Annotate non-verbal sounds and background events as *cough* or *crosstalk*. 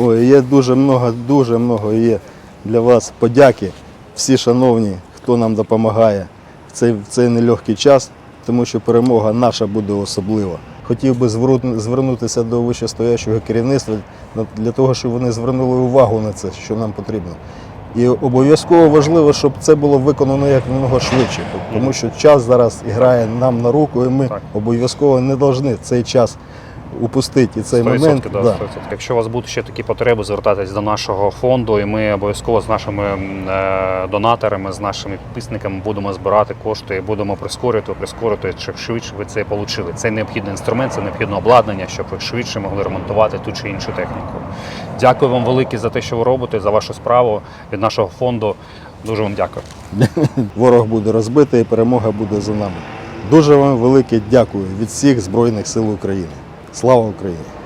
Ой, є дуже много, дуже много є для вас подяки. Всі шановні, хто нам допомагає в цей, в цей нелегкий час, тому що перемога наша буде особлива. Хотів би звернутися до вищестоящого керівництва для того, щоб вони звернули увагу на це, що нам потрібно. І обов'язково важливо, щоб це було виконано якомога швидше, тому що час зараз грає нам на руку, і ми обов'язково не повинні цей час упустити. І цей 100%, момент. да, да. 100%. Якщо у вас будуть ще такі потреби, звертайтесь до нашого фонду, і ми обов'язково з нашими е, донаторами, з нашими підписниками будемо збирати кошти і будемо прискорювати, прискорювати, щоб швидше ви це отримали. Це необхідний інструмент, це необхідне обладнання, щоб ви швидше могли ремонтувати ту чи іншу техніку. Дякую вам велике за те, що ви робите, за вашу справу від нашого фонду. Дуже вам дякую. *laughs* Ворог буде розбитий перемога буде за нами. Дуже вам велике дякую від всіх Збройних сил України. Слава Україні!